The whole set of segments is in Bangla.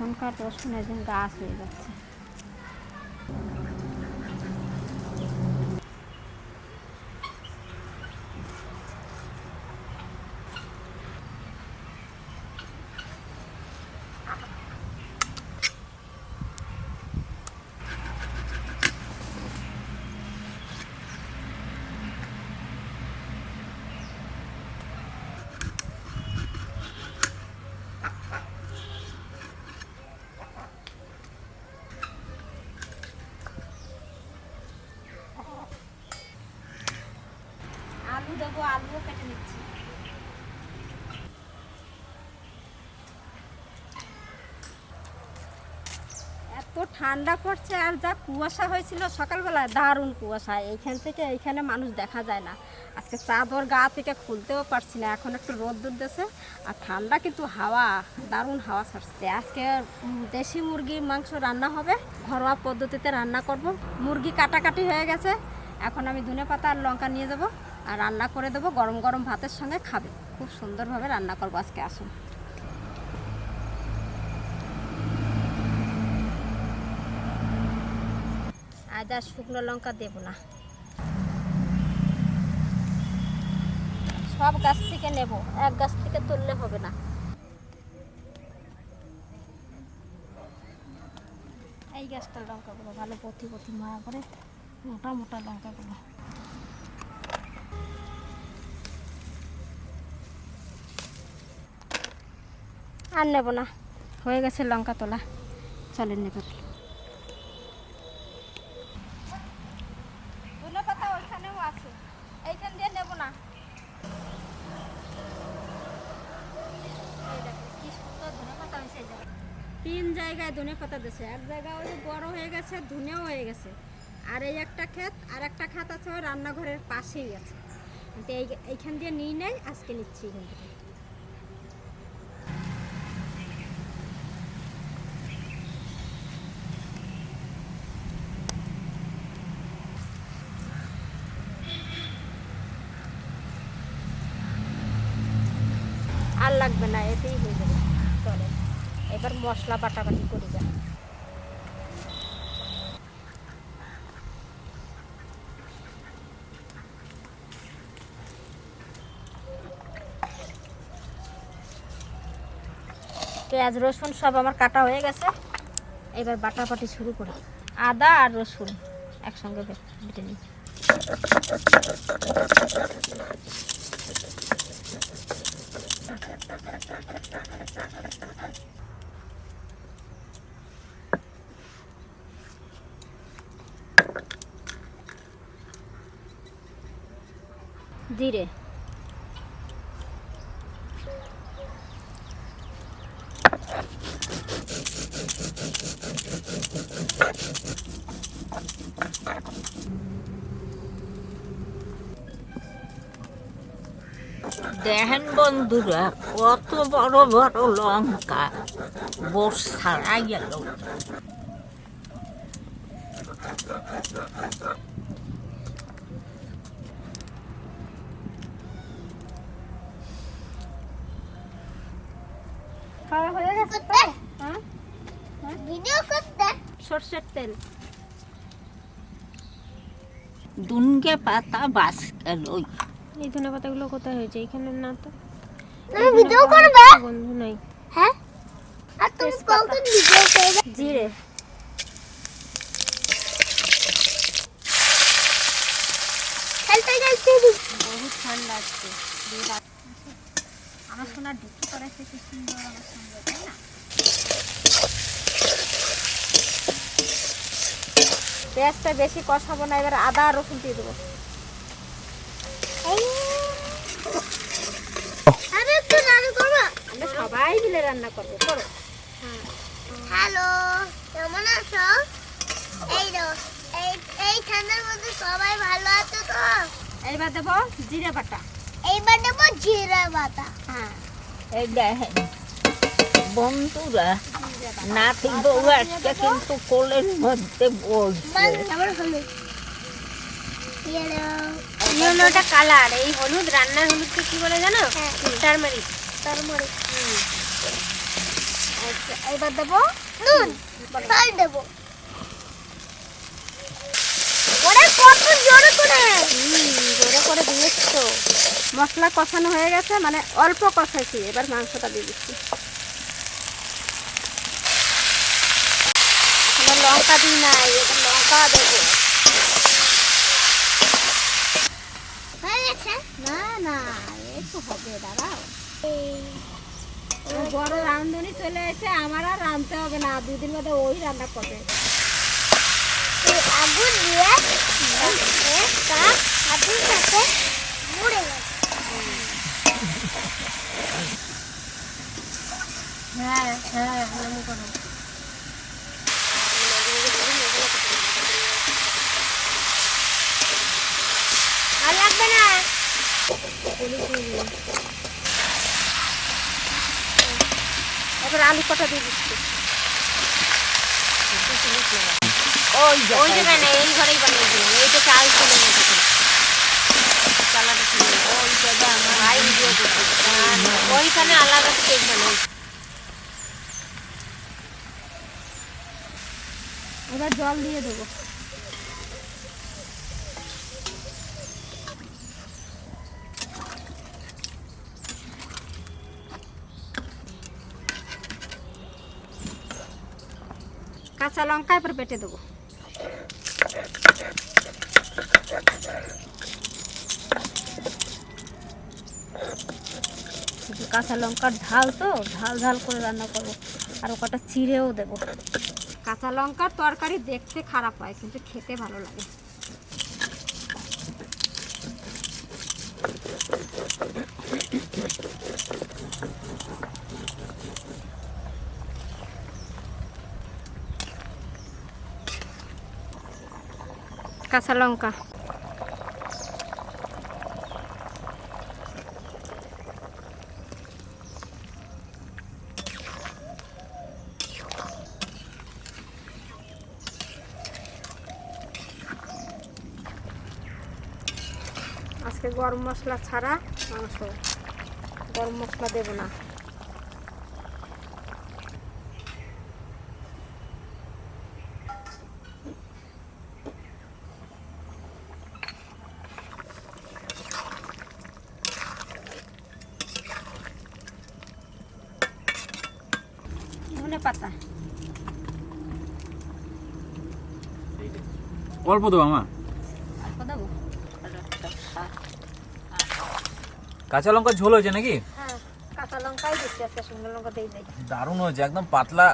এখনকার রসুনের যেন গাছ হয়ে যাচ্ছে আলু দেবো আলুও কেটে নিচ্ছি এত ঠান্ডা পড়ছে আর যা কুয়াশা হয়েছিল সকালবেলায়, দারুণ কুয়াশা। এইখান থেকে এইখানে মানুষ দেখা যায় না। আজকে চাদর গা থেকে খুলতেও পারছি না, এখন একটু রোদ দিতেছে আর ঠান্ডা কিন্তু হাওয়া, দারুণ হাওয়া ছাড়ছে। আজকে দেশি মুরগির মাংস রান্না হবে, ঘরোয়া পদ্ধতিতে রান্না করব। মুরগি কাটাকাটি হয়ে গেছে, এখন আমি ধনে পাতা আর লঙ্কা নিয়ে যাব। আর রান্না করে দেবো গরম গরম ভাতের সঙ্গে, খাবে। খুব সুন্দরভাবে রান্না করব আজকে, আসুন। আর শুকনো লঙ্কা দেব না। সব গাছ থেকে নেব এক গাছ থেকে তুললে হবে না। এই গাছটার লঙ্কাগুলো ভালো পথি পথি মায়া করে মোটা মোটা লঙ্কাগুলো। আর নেব না। হয়ে গেছে লঙ্কা তোলা। চলেন নেবে ধনে পাতা ওইখানেও আছে এইখান দিয়ে নেব না এই দেখো, কি সুন্দর ধনেপাতা হয়েছে এই জায়গায়। তিন জায়গায় ধনে পাতা দিয়েছে এক জায়গা ওই বড় হয়ে গেছে, ধুনেও হয়ে গেছে। আর এই একটা ক্ষেত, আর একটা খাত আছে ওই রান্নাঘরের পাশেই আছে। এই এইখান দিয়ে নিয়ে নেয় আজকে নিচ্ছি এখান থেকে আর লাগবে না এতেই হয়ে যাবে চলে এবার মশলা বাটাবাটি করে যা পেঁয়াজ, রসুন সব আমার কাটা হয়ে গেছে। এবার বাটাবাটি শুরু করি। আদা আর রসুন একসঙ্গে বেটে নিই জিরে দেখেন বন্ধুরা কত বড় বড় লঙ্কা। বোস ছাড়া গেল খাওয়া হয়ে গেছে তো? হ্যাঁ? ভিডিও করতে? সর্ষের তেল। দুনগে পাতা বাস গেল এই ধনে পাতাগুলো কোথায় হয়েছে? এখানে না তো? তুমি ভিডিও করবে? বন্ধু নাই। হ্যাঁ? আর তুমি কখন ভিডিও করবে। জিরে খেলতে খেলতে বহুত ঠান্ডা দিয়ে আমার সোনার ঢুকি করাইছে কি সুন্দর আমার সঙ্গে তাই না? পেঁয়াজটা বেশি কষাবো না এবার আদা আর রসুন দিয়ে দেবো। রান্না করব? সবাই মিলে রান্না করব করো। হ্যালো কেমন আছো? এই এই এই ঠান্ডার মধ্যে সবাই ভালো আছে তো? এইবার দেবো জিরে বাটা। এইবার দেবো জিরা বাটা। হ্যাঁ এই বন্ধুরা। নাতি বউ আজকে কিন্তু কোলের মধ্যে কালার এই হলুদ রান্নার হলুদকে কি বলে জানো? হ্যাঁ। টারমারিক আচ্ছা, এবার দেবো নুন তাই দেব। ওরে কত জোরে করে। জোরে করে দিয়েছি। তো মশলা কষানো হয়ে গেছে মানে অল্প কষাইছি এবার মাংসটা দিয়ে দিচ্ছি। এখানে লঙ্কা দিই নাই এবার লঙ্কা দেবো। না না একটু হবে দাঁড়াও। বড় চলে এসে আমার আর রাঁধতে হবে না দুদিন মধ্যে ওই রান্না করবে। আগুন দিয়ে সাথে মুড়ে হ্যাঁ হ্যাঁ এমন করো আর লাগবে না এবার আলু কটা দিয়ে দিচ্ছি। ওই ওই জায়গায় না এই ঘরেই বানিয়েছিলাম এই তো চাল ছিল না চালাটা ছিল ওই জায়গা আমার ভাই ভিডিও করতে ওইখানে আলাদা কেক বানাই। এবার জল দিয়ে দেবো। কাঁচা লঙ্কা এবার বেটে দেবো। কাঁচা লঙ্কার ঢাল তো ঝাল ঝাল করে রান্না করব। আর ওটা চিড়েও দেবো। কাঁচা লঙ্কার তরকারি দেখতে খারাপ হয় কিন্তু খেতে ভালো লাগে। কাঁচা লঙ্কা। আজকে গরম মশলা ছাড়া মাংস গরম মশলা দেবো না ধনে পাতা অল্প দেবো আমা অল্প দেবো? কাঁচা লঙ্কার ঝোল হয়েছে নাকি? হ্যাঁ লঙ্কা দারুণ হয়েছে একদম পাতলা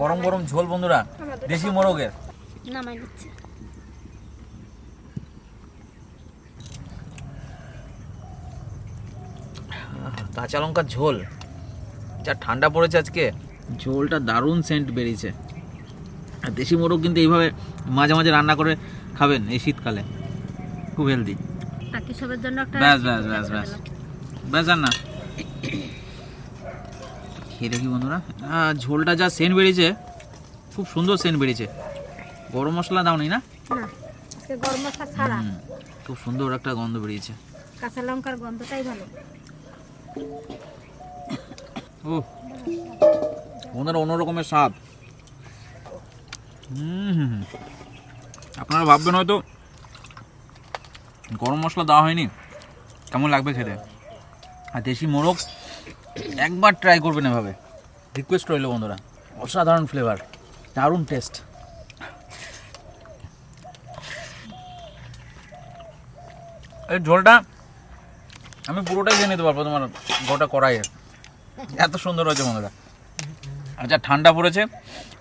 গরম গরম ঝোল বন্ধুরা। দেশি মোরগের। কাঁচা লঙ্কার ঝোল। যা ঠান্ডা পড়েছে আজকে। ঝোলটা দারুণ সেন্ট বেরিয়েছে। আর দেশি মোরগ কিন্তু এইভাবে মাঝে মাঝে রান্না করে খাবেন এই শীতকালে। খুব হেলদি টাকি সবের জন্য একটা ব্যাস ব্যাস ব্যাস ব্যাস। ব্যাস আর না। খেয়ে দেখি বন্ধুরা। ঝোলটা যা সেন্ট বেরিয়েছে খুব সুন্দর সেন্ট বেরিয়েছে। গরম মশলা দাও নি? না না গরম মশলা ছাড়া। খুব সুন্দর একটা গন্ধ বেরিয়েছে। কাঁচা লঙ্কার গন্ধটাই ভালো। ও বন্ধুরা অন্যরকমের স্বাদ। আপনারা ভাববেন হয়তো গরম মশলা দেওয়া হয়নি। কেমন লাগবে খেতে? আর দেশি মোরগ, একবার ট্রাই করবেন এভাবে। রিকোয়েস্ট রইল বন্ধুরা। অসাধারণ ফ্লেভার দারুণ টেস্ট এই ঝোলটা আমি পুরোটাই খেয়ে নিতে পারব তোমার গোটা কড়াইয়ের। এত সুন্দর হয়েছে বন্ধুরা। আচ্ছা ঠান্ডা পড়েছে।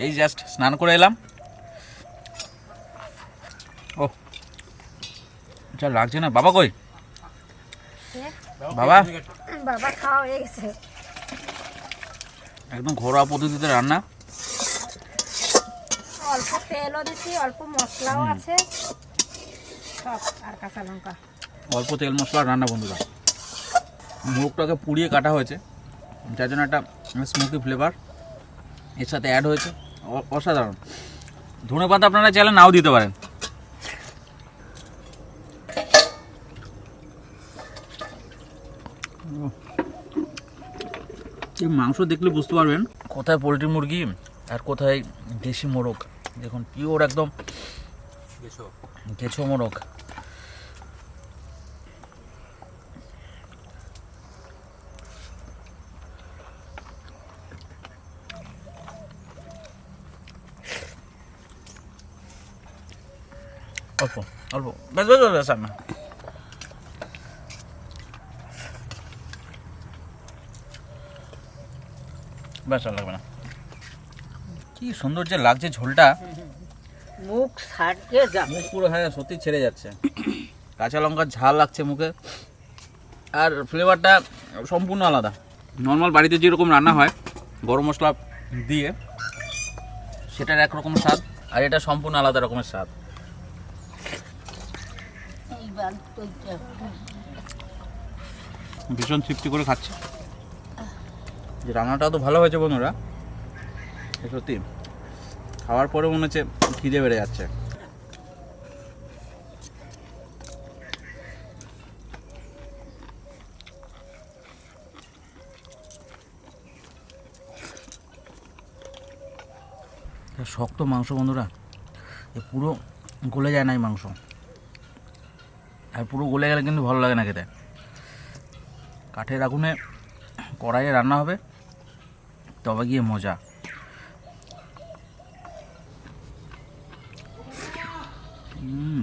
এই জাস্ট স্নান করে এলাম। যা লাগছে না। বাবা কই? বাবা? বাবা খাওয়া হয়ে গেছে। একদম ঘরোয়া পদ্ধতিতে রান্না। অল্প তেলও দিচ্ছি অল্প মশলাও আছে। সব আর কাঁচা লঙ্কা। অল্প তেল মশলা রান্না বন্ধুরা। মুরগটাকে পুড়িয়ে কাটা হয়েছে। যার জন্য একটা স্মোকি ফ্লেভার এর সাথে অ্যাড হয়েছে। অসাধারণ ধনে পাতা আপনারা চাইলে নাও দিতে পারেন। এই মাংস দেখলে বুঝতে পারবেন। কোথায় পোলট্রি মুরগি আর কোথায় দেশি মোরগ? দেখুন পিওর একদম কেঁচো। মোরগ। অল্প অল্প। বেশ বেশ বেশ, বেশ না। ব্যাস আর লাগবে না। কি সুন্দর যে লাগছে ঝোলটা। মুখ ছাড়িয়ে যাবে মুখ পুরো হ্যাঁ সত্যি ছেড়ে যাচ্ছে। কাঁচা লঙ্কার ঝাল লাগছে মুখে। আর ফ্লেভারটা সম্পূর্ণ আলাদা। নর্মাল বাড়িতে যেরকম রান্না হয় গরম মশলা দিয়ে সেটার একরকম স্বাদ আর এটা সম্পূর্ণ আলাদা রকমের স্বাদ। ভীষণ তৃপ্তি করে খাচ্ছে। যে রান্নাটা তো ভালো হয়েছে বন্ধুরা। সত্যি, খাওয়ার পরে মনে হচ্ছে খিদে বেড়ে যাচ্ছে। শক্ত মাংস বন্ধুরা, এ পুরো গলে যায় না এই মাংস। আর পুরো গলে গেলে কিন্তু ভালো লাগে না খেতে। কাঠের আগুনে কড়াইয়ে রান্না হবে। তবে গিয়ে মজা উম।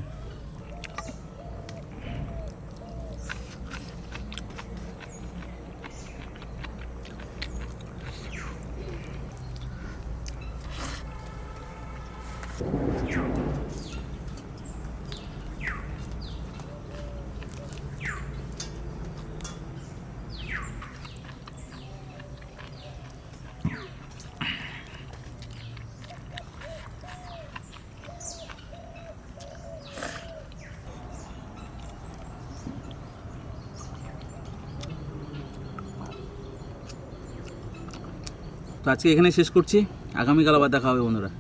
তো আজকে এখানে শেষ করছি। আগামীকাল আবার দেখা হবে বন্ধুরা।